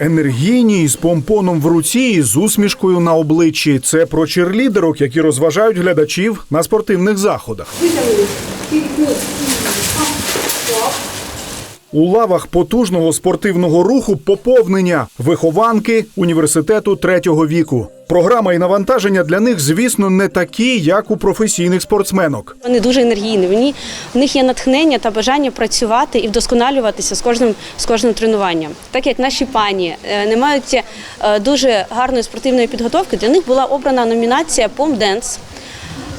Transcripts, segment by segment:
Енергійні із помпоном в руці і з усмішкою на обличчі. Це про черлідерок, які розважають глядачів на спортивних заходах. У лавах потужного спортивного руху поповнення вихованки університету третього віку. Програма і навантаження для них, звісно, не такі, як у професійних спортсменок. Вони дуже енергійні. Вони, в них є натхнення та бажання працювати і вдосконалюватися з кожним, з кожним тренуванням. Так як наші пані е, не мають е, дуже гарної спортивної підготовки, для них була обрана номінація «Помденс»,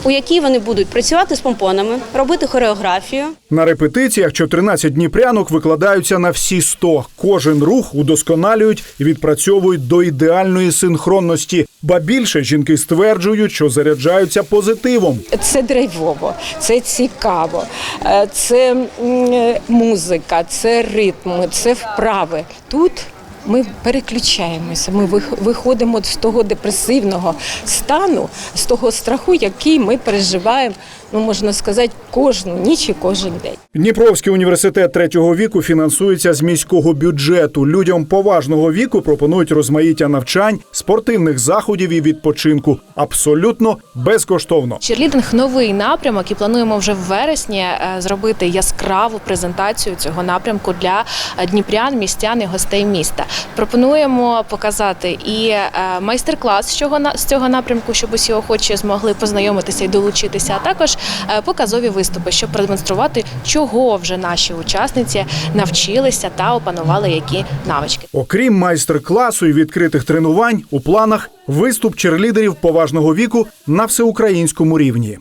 у якій вони будуть працювати з помпонами, робити хореографію. На репетиціях 14 дніпрянок викладаються на всі 100. Кожен рух удосконалюють і відпрацьовують до ідеальної синхронності. Ба більше жінки стверджують, що заряджаються позитивом. Це драйвово, це цікаво, е, це е, музика, це ритми, це вправи. Тут ми переключаємося. Ми вих- виходимо з того депресивного стану, з того страху, який ми переживаємо, ну можна сказати, кожну ніч і кожен день. Дніпровський університет третього віку фінансується з міського бюджету. Людям поважного віку пропонують розмаїття навчань, спортивних заходів і відпочинку абсолютно безкоштовно. Черлідинг новий напрямок, і плануємо вже в вересні е, зробити яскраву презентацію цього напрямку для е, дніпрян, містян і гостей міста. Пропонуємо показати і е, майстер-клас з цього напрямку, щоб усі охочі змогли познайомитися і долучитися, а також е, показові виступи, щоб продемонструвати, чого вже наші учасниці навчилися та опанували які навички. Окрім майстер-класу і відкритих тренувань, у планах виступ черлідерів поважного віку на всеукраїнському рівні.